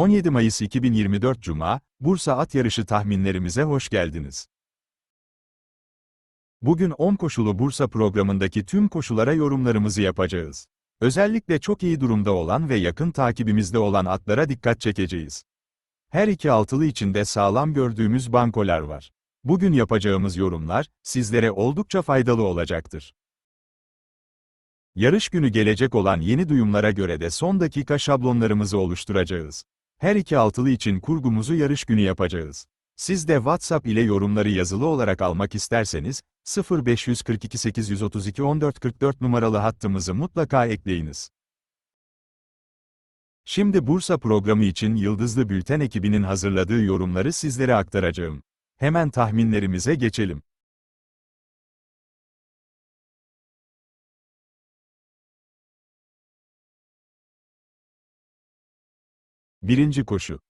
17 Mayıs 2024 Cuma, Bursa At Yarışı tahminlerimize hoş geldiniz. Bugün 10 koşulu Bursa programındaki tüm koşulara yorumlarımızı yapacağız. Özellikle çok iyi durumda olan ve yakın takibimizde olan atlara dikkat çekeceğiz. Her iki altılı içinde sağlam gördüğümüz bankolar var. Bugün yapacağımız yorumlar, sizlere oldukça faydalı olacaktır. Yarış günü gelecek olan yeni duyumlara göre de son dakika şablonlarımızı oluşturacağız. Her iki altılı için kurgumuzu yarış günü yapacağız. Siz de WhatsApp ile yorumları yazılı olarak almak isterseniz, 0542 832 1444 numaralı hattımızı mutlaka ekleyiniz. Şimdi Bursa programı için Yıldızlı Bülten ekibinin hazırladığı yorumları sizlere aktaracağım. Hemen tahminlerimize geçelim. Birinci koşu.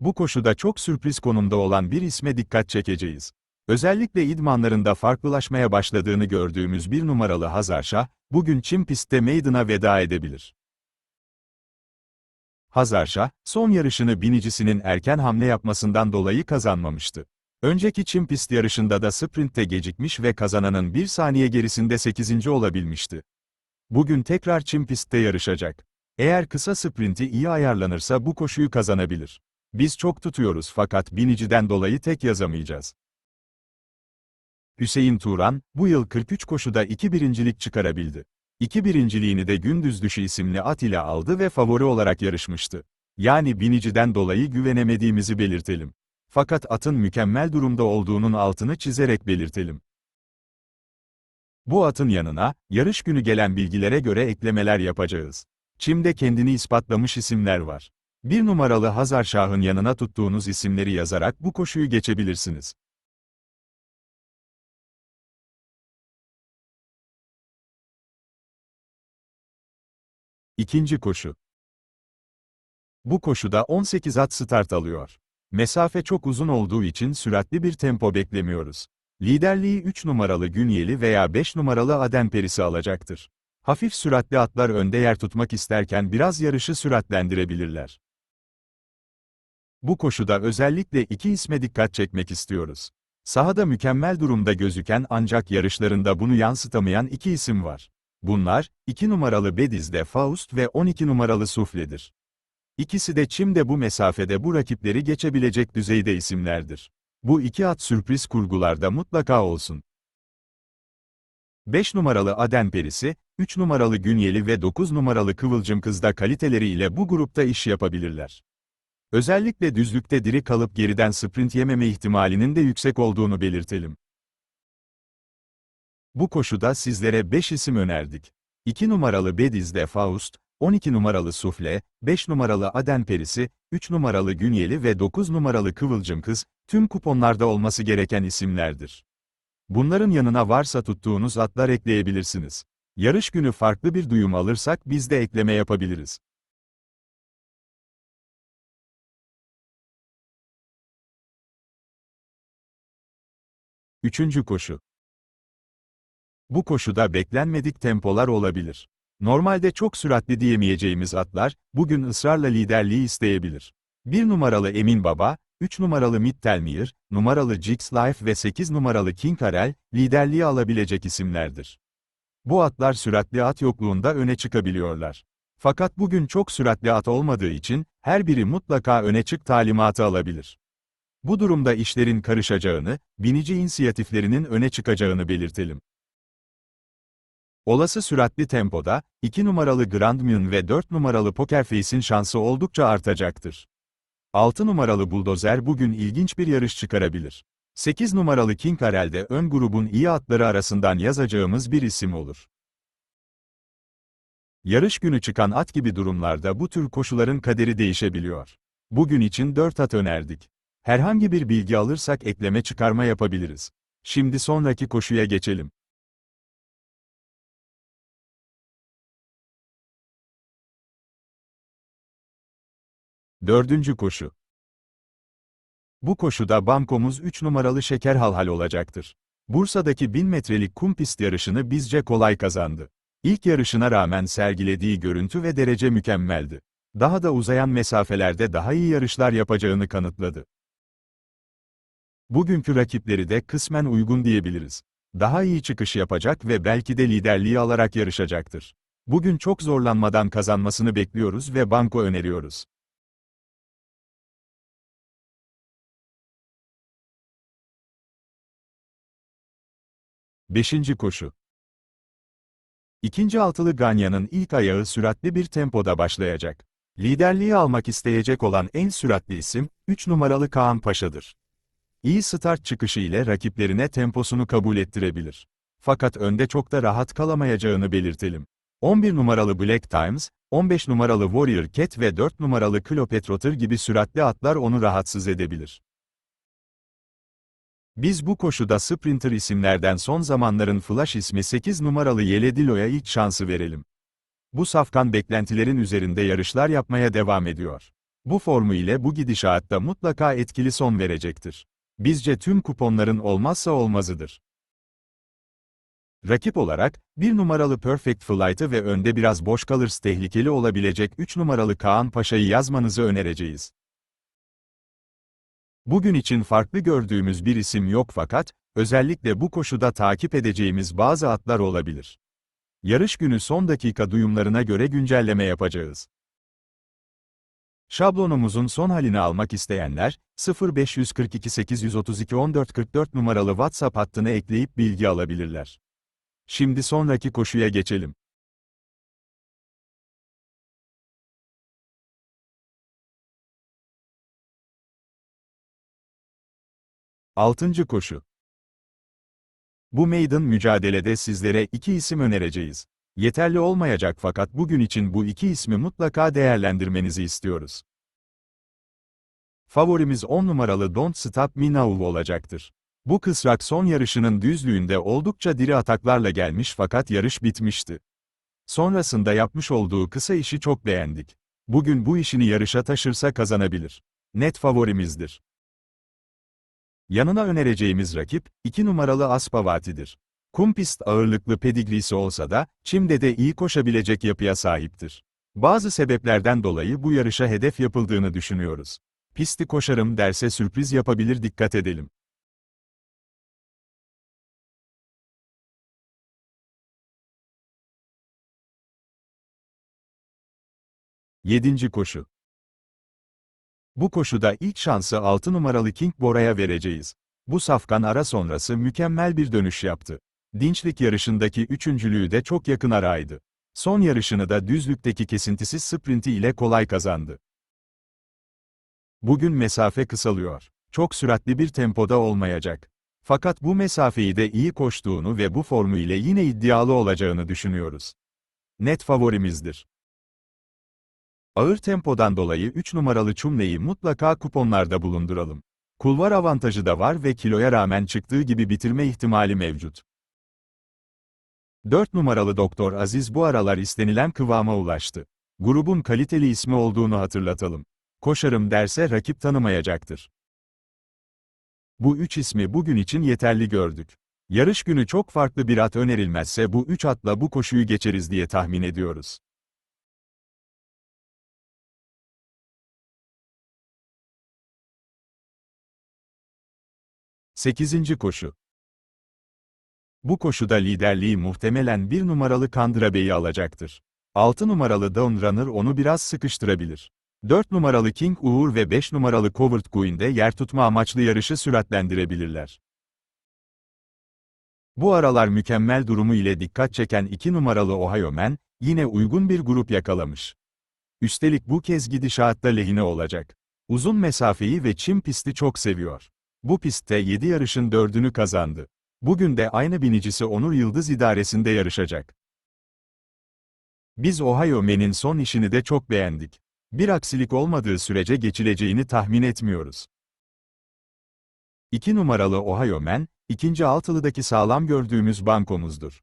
Bu koşuda çok sürpriz konumda olan bir isme dikkat çekeceğiz. Özellikle idmanlarında farklılaşmaya başladığını gördüğümüz bir numaralı Hazarşah, bugün çim pistte meydan'a veda edebilir. Hazarşah, son yarışını binicisinin erken hamle yapmasından dolayı kazanmamıştı. Önceki çim pist yarışında da sprintte gecikmiş ve kazananın bir saniye gerisinde 8. olabilmişti. Bugün tekrar çim pistte yarışacak. Eğer kısa sprinti iyi ayarlanırsa bu koşuyu kazanabilir. Biz çok tutuyoruz fakat biniciden dolayı tek yazamayacağız. Hüseyin Turan, bu yıl 43 koşuda 2 birincilik çıkarabildi. İki birinciliğini de Gündüz Düşü isimli at ile aldı ve favori olarak yarışmıştı. Yani biniciden dolayı güvenemediğimizi belirtelim. Fakat atın mükemmel durumda olduğunun altını çizerek belirtelim. Bu atın yanına, yarış günü gelen bilgilere göre eklemeler yapacağız. Çim'de kendini ispatlamış isimler var. Bir numaralı Hazar Şah'ın yanına tuttuğunuz isimleri yazarak bu koşuyu geçebilirsiniz. İkinci koşu. Bu koşuda 18 at start alıyor. Mesafe çok uzun olduğu için süratli bir tempo beklemiyoruz. Liderliği 3 numaralı Günyeli veya 5 numaralı Adenperisi alacaktır. Hafif süratli atlar önde yer tutmak isterken biraz yarışı süratlendirebilirler. Bu koşuda özellikle iki isme dikkat çekmek istiyoruz. Sahada mükemmel durumda gözüken ancak yarışlarında bunu yansıtamayan iki isim var. Bunlar, 2 numaralı Bediz'de Faust ve 12 numaralı Sufle'dir. İkisi de Çim'de bu mesafede bu rakipleri geçebilecek düzeyde isimlerdir. Bu iki at sürpriz kurgularda mutlaka olsun. 5 numaralı Aden Perisi, 3 numaralı Günyeli ve 9 numaralı Kıvılcım Kız'da kaliteleri ile bu grupta iş yapabilirler. Özellikle düzlükte diri kalıp geriden sprint yememe ihtimalinin de yüksek olduğunu belirtelim. Bu koşuda sizlere 5 isim önerdik. 2 numaralı Bediz'de Faust, 12 numaralı Sufle, 5 numaralı Aden Perisi, 3 numaralı Günyeli ve 9 numaralı Kıvılcım Kız, tüm kuponlarda olması gereken isimlerdir. Bunların yanına varsa tuttuğunuz atlar ekleyebilirsiniz. Yarış günü farklı bir duyum alırsak biz de ekleme yapabiliriz. Üçüncü koşu. Bu koşuda beklenmedik tempolar olabilir. Normalde çok süratli diyemeyeceğimiz atlar, bugün ısrarla liderliği isteyebilir. 1 numaralı Emin Baba, 3 numaralı Mittelmir, numaralı Jix Life ve 8 numaralı King Karel, liderliği alabilecek isimlerdir. Bu atlar süratli at yokluğunda öne çıkabiliyorlar. Fakat bugün çok süratli at olmadığı için, her biri mutlaka öne çık talimatı alabilir. Bu durumda işlerin karışacağını, binici inisiyatiflerinin öne çıkacağını belirtelim. Olası süratli tempoda, 2 numaralı Grand ve 4 numaralı Poker Face'in şansı oldukça artacaktır. 6 numaralı Bulldozer bugün ilginç bir yarış çıkarabilir. 8 numaralı King Karel ön grubun iyi atları arasından yazacağımız bir isim olur. Yarış günü çıkan at gibi durumlarda bu tür koşuların kaderi değişebiliyor. Bugün için 4 at önerdik. Herhangi bir bilgi alırsak ekleme çıkarma yapabiliriz. Şimdi sonraki koşuya geçelim. Dördüncü koşu. Bu koşuda bankomuz 3 numaralı şeker halhal olacaktır. Bursa'daki 1000 metrelik kum pist yarışını bizce kolay kazandı. İlk yarışına rağmen sergilediği görüntü ve derece mükemmeldi. Daha da uzayan mesafelerde daha iyi yarışlar yapacağını kanıtladı. Bugünkü rakipleri de kısmen uygun diyebiliriz. Daha iyi çıkış yapacak ve belki de liderliği alarak yarışacaktır. Bugün çok zorlanmadan kazanmasını bekliyoruz ve banko öneriyoruz. Beşinci koşu. İkinci altılı Ganya'nın ilk ayağı süratli bir tempoda başlayacak. Liderliği almak isteyecek olan en süratli isim, 3 numaralı Kaan Paşa'dır. İyi start çıkışı ile rakiplerine temposunu kabul ettirebilir. Fakat önde çok da rahat kalamayacağını belirtelim. 11 numaralı Black Times, 15 numaralı Warrior Cat ve 4 numaralı Cleopatra gibi süratli atlar onu rahatsız edebilir. Biz bu koşuda sprinter isimlerden son zamanların flash ismi 8 numaralı Yeledilo'ya ilk şansı verelim. Bu safkan beklentilerin üzerinde yarışlar yapmaya devam ediyor. Bu formu ile bu gidişatta mutlaka etkili son verecektir. Bizce tüm kuponların olmazsa olmazıdır. Rakip olarak, 1 numaralı Perfect Flight'ı ve önde biraz boş kalırsa tehlikeli olabilecek 3 numaralı Kaan Paşa'yı yazmanızı önereceğiz. Bugün için farklı gördüğümüz bir isim yok fakat, özellikle bu koşuda takip edeceğimiz bazı atlar olabilir. Yarış günü son dakika duyumlarına göre güncelleme yapacağız. Şablonumuzun son halini almak isteyenler, 0542 832 1444 numaralı WhatsApp hattına ekleyip bilgi alabilirler. Şimdi sonraki koşuya geçelim. Altıncı koşu. Bu meydan mücadelede sizlere iki isim önereceğiz. Yeterli olmayacak fakat bugün için bu iki ismi mutlaka değerlendirmenizi istiyoruz. Favorimiz 10 numaralı Don't Stop Me Now olacaktır. Bu kısrak son yarışının düzlüğünde oldukça diri ataklarla gelmiş fakat yarış bitmişti. Sonrasında yapmış olduğu kısa işi çok beğendik. Bugün bu işini yarışa taşırsa kazanabilir. Net favorimizdir. Yanına önereceğimiz rakip, 2 numaralı Aspavati'dir. Kumpist ağırlıklı pedigrisi olsa da, çimde de iyi koşabilecek yapıya sahiptir. Bazı sebeplerden dolayı bu yarışa hedef yapıldığını düşünüyoruz. Pisti koşarım derse sürpriz yapabilir dikkat edelim. Yedinci koşu. Bu koşuda ilk şansı 6 numaralı King Bora'ya vereceğiz. Bu safkan ara sonrası mükemmel bir dönüş yaptı. Dinçlik yarışındaki üçüncülüğü de çok yakın araydı. Son yarışını da düzlükteki kesintisiz sprinti ile kolay kazandı. Bugün mesafe kısalıyor. Çok süratli bir tempoda olmayacak. Fakat bu mesafeyi de iyi koştuğunu ve bu formu ile yine iddialı olacağını düşünüyoruz. Net favorimizdir. Ağır tempodan dolayı 3 numaralı Çumne'yi mutlaka kuponlarda bulunduralım. Kulvar avantajı da var ve kiloya rağmen çıktığı gibi bitirme ihtimali mevcut. 4 numaralı Doktor Aziz bu aralar istenilen kıvama ulaştı. Grubun kaliteli ismi olduğunu hatırlatalım. Koşarım derse rakip tanımayacaktır. Bu üç ismi bugün için yeterli gördük. Yarış günü çok farklı bir at önerilmezse bu üç atla bu koşuyu geçeriz diye tahmin ediyoruz. Sekizinci koşu. Bu koşuda liderliği muhtemelen bir numaralı Kandıra Bey'i alacaktır. 6 numaralı Dawn Runner onu biraz sıkıştırabilir. 4 numaralı King Uğur ve 5 numaralı Covert Queen de yer tutma amaçlı yarışı süratlendirebilirler. Bu aralar mükemmel durumu ile dikkat çeken 2 numaralı Ohio Man, yine uygun bir grup yakalamış. Üstelik bu kez gidişatta lehine olacak. Uzun mesafeyi ve çim pisti çok seviyor. Bu pistte 7 yarışın 4'ünü kazandı. Bugün de aynı binicisi Onur Yıldız idaresinde yarışacak. Biz Ohio Man'in son işini de çok beğendik. Bir aksilik olmadığı sürece geçileceğini tahmin etmiyoruz. 2 numaralı Ohio Man, ikinci altılıdaki sağlam gördüğümüz bankomuzdur.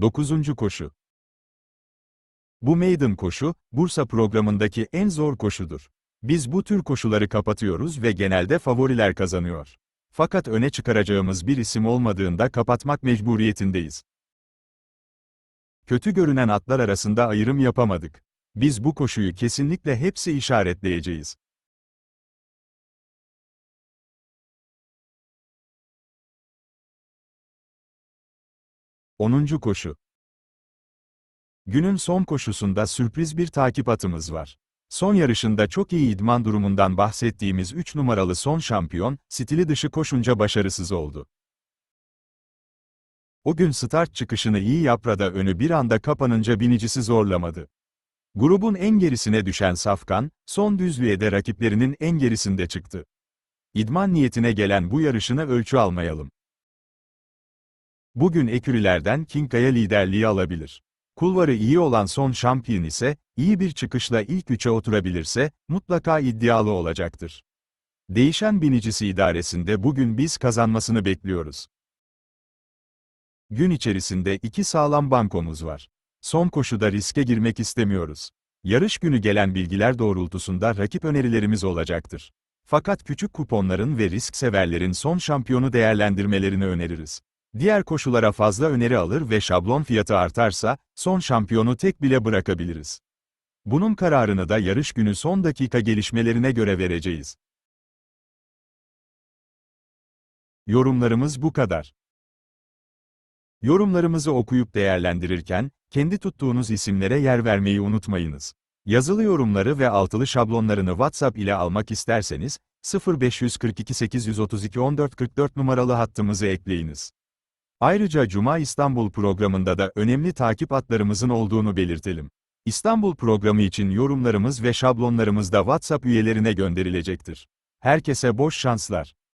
Dokuzuncu koşu. Bu maiden koşu, Bursa programındaki en zor koşudur. Biz bu tür koşuları kapatıyoruz ve genelde favoriler kazanıyor. Fakat öne çıkaracağımız bir isim olmadığında kapatmak mecburiyetindeyiz. Kötü görünen atlar arasında ayrım yapamadık. Biz bu koşuyu kesinlikle hepsi işaretleyeceğiz. Onuncu koşu. Günün son koşusunda sürpriz bir takip atımız var. Son yarışında çok iyi idman durumundan bahsettiğimiz 3 numaralı son şampiyon, stili dışı koşunca başarısız oldu. O gün start çıkışını iyi yaprada önü bir anda kapanınca binicisi zorlamadı. Grubun en gerisine düşen Safkan, son düzlüğe de rakiplerinin en gerisinde çıktı. İdman niyetine gelen bu yarışını ölçü almayalım. Bugün ekürilerden Kinkaya liderliği alabilir. Kulvarı iyi olan son şampiyon ise, iyi bir çıkışla ilk üçe oturabilirse, mutlaka iddialı olacaktır. Değişen binicisi idaresinde bugün biz kazanmasını bekliyoruz. Gün içerisinde iki sağlam bankomuz var. Son koşuda riske girmek istemiyoruz. Yarış günü gelen bilgiler doğrultusunda rakip önerilerimiz olacaktır. Fakat küçük kuponların ve risk severlerin son şampiyonu değerlendirmelerini öneririz. Diğer koşulara fazla öneri alır ve şablon fiyatı artarsa, son şampiyonu tek bile bırakabiliriz. Bunun kararını da yarış günü son dakika gelişmelerine göre vereceğiz. Yorumlarımız bu kadar. Yorumlarımızı okuyup değerlendirirken, kendi tuttuğunuz isimlere yer vermeyi unutmayınız. Yazılı yorumları ve altılı şablonlarını WhatsApp ile almak isterseniz, 0542 832 1444 numaralı hattımızı ekleyiniz. Ayrıca Cuma İstanbul programında da önemli takip atlarımızın olduğunu belirtelim. İstanbul programı için yorumlarımız ve şablonlarımız da WhatsApp üyelerine gönderilecektir. Herkese boş şanslar.